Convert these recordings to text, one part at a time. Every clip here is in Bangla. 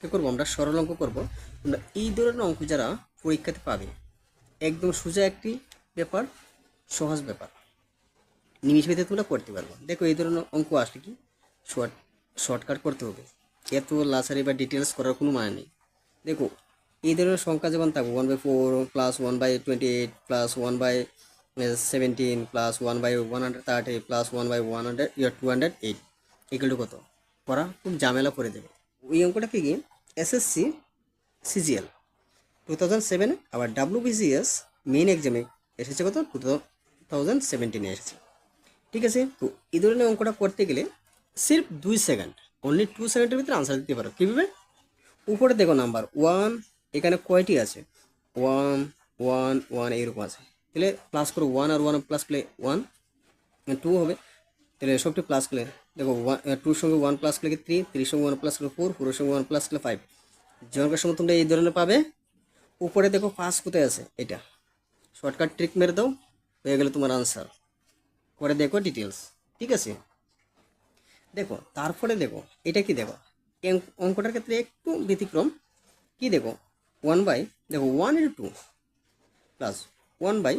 কী করব, আমরা সরল অঙ্ক করব। তোমরা এই ধরনের অঙ্ক যারা পরীক্ষাতে পাবে, একদম সোজা একটি ব্যাপার, সহজ ব্যাপার। নিমিষ ভিতরে তোমরা করতে পারব। দেখো, এই ধরনের অঙ্ক আসলে কি? শর্ট, শর্টকাট করতে হবে। এত লাসারি বা ডিটেলস করার কোনো মানে নেই। দেখো, এই ধরনের সংখ্যা যখন থাকবে one by four plus one by twenty eight plus one by seventeen plus one by one hundred thirty plus one by one hundred two hundred eight এগুলো কত? করা, খুব ঝামেলা করে দেবে। ওই অঙ্কটা কি? এসএসসি সিজিএল টু থাউজেন্ড সেভেনে আবার ডাব্লিউবিসিএস মেইন এক্সামে এসেছে কত? টু থাউজেন্ড এসেছে। ঠিক আছে? তো এই ধরনের অঙ্কটা করতে গেলে সির্ফ দুই সেকেন্ড অনলি টু সেকেন্ডের ভিতরে আনসার দিতে পারো। কীভাবে উপরে দেখো নাম্বার ওয়ান এখানে কয়টি আছে? ওয়ান ওয়ান ওয়ান এইরকম আছে। তাহলে প্লাস করো ওয়ান আর one plus play one two হবে। তাহলে সবটি প্লাস করলে দেখো টুর সঙ্গে ওয়ান প্লাস করলে থ্রি থ্রির সঙ্গে ওয়ান প্লাস করলে ফোর ফোরের সঙ্গে ওয়ান প্লাস করলে ফাইভ জনকের সঙ্গে তোমরা এই ধরনের পাবে। উপরে দেখো পাঁচ কোথায় আছে? এটা। শর্টকাট ট্রিক মেরে দাও, হয়ে গেলে তোমার আনসার পরে দেখো ডিটেলস ঠিক আছে? দেখো, তারপরে দেখো, এটা কি দেখো? অঙ্কটার ক্ষেত্রে একটু ব্যতিক্রম। কি দেখো? ওয়ান বাই দেখো one into two plus one by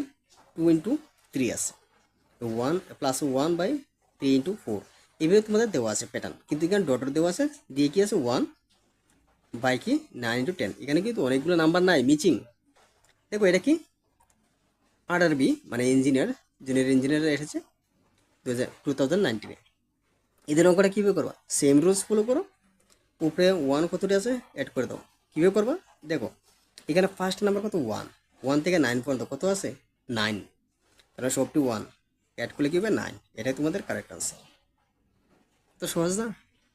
two into three আছে। One plus one by three into four এইভাবে তোমাদের দেওয়া আছে প্যাটার্ন কিন্তু এখানে ডটর দেওয়া আছে, দিয়ে কি আছে? ওয়ান বাই কি? নাইন ইন্টু টেন এখানে কিন্তু অনেকগুলো নাম্বার নাই মিচিং দেখো এটা কি? আর আর বি মানে ইঞ্জিনিয়ার জুনিয়র ইঞ্জিনিয়ার এসেছে দু হাজার টু থাউজেন্ড নাইনটিনে এদের অঙ্কটা কীভাবে করবা? সেম রুলস ফলো করো। উপরে ওয়ান কতটি আছে? অ্যাড করে দাও। কীভাবে করবা? দেখো, এখানে ফার্স্ট নাম্বার কত? ওয়ান ওয়ান থেকে নাইন পর্যন্ত কত আছে? নাইন তাহলে সবটি ওয়ান অ্যাড করলে কী হবে? নাইন এটাই তোমাদের কারেক্ট আনসার তো সহজ না?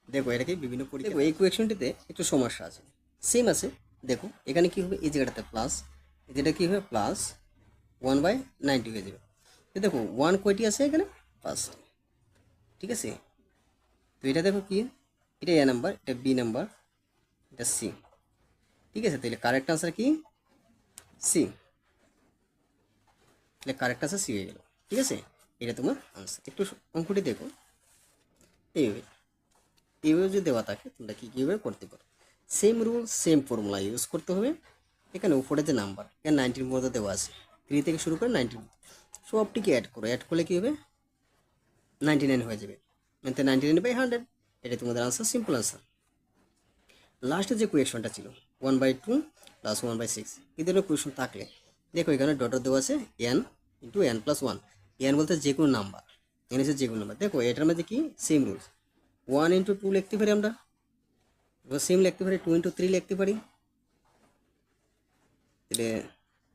দেখো, এটাকে বিভিন্ন পরীক্ষা এই কোয়েকশনটিতে একটু সমস্যা আছে। সেম আছে, দেখো, এখানে কী হবে? এই জায়গাটাতে প্লাস যেটা কী হবে? প্লাস ওয়ান বাই নাইনটি হয়ে যাবে। তো দেখো ওয়ান কয়টি আছে এখানে? পাঁচ ঠিক আছে? তো এটা দেখো কি? এটা এ নাম্বার এটা বি নাম্বার এটা সি ঠিক আছে? তাহলে কারেক্ট আনসার কি? সি তাহলে কারেক্ট আনসার সি হয়ে গেল। ঠিক আছে? এটা তোমার আনসার একটু অঙ্কটি দেখো। এইভাবে এইভাবে যদি দেওয়া থাকে, তোমরা কী কীভাবে করতে পারো? Same rule same formula use করতে হবে। এখানে উপরে যে নাম্বার এখানে নাইনটির মধ্যে দেওয়া আছে। থ্রি থেকে শুরু করে নাইনটির সবটিকে অ্যাড করো? অ্যাড করলে কী হবে? নাইনটি নাইন হয়ে যাবে। মানে নাইনটি নাইন বাই হান্ড্রেড এটা তোমাদের আনসার সিম্পল আনসার লাস্টে যে কোয়েশনটা ছিল one by two plus one by six এই ধরনের কোয়েশন থাকলে, দেখো এখানে ডটার দেওয়া আছে N into N plus one N বলতে যে কোনো নাম্বার এন হচ্ছে যে কোনো নাম্বার দেখো, এটার মধ্যে কি? Same rules one into two লিখতে পারি আমরা? সেম লিখতে পারি টু ইন্টু থ্রি লিখতে পারি। তাহলে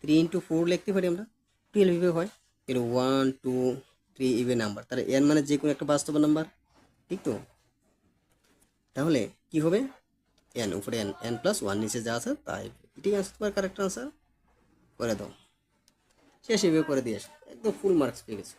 থ্রি ইন্টু ফোর লিখতে পারি আমরা? টুয়েলভ ইভে হয়। তাহলে one two three even number তাহলে এন মানে যে কোনো একটা বাস্তব নাম্বার ঠিক তো? তাহলে কি হবে? এন উপরে এন এন প্লাস ওয়ান নিচে যা আছে, তাই। এটাই আসতে পারে কারেক্ট আনসার করে দাও। শেষ এভাবে করে দিয়ে আসো। একদম ফুল মার্কস পেয়ে গেছে।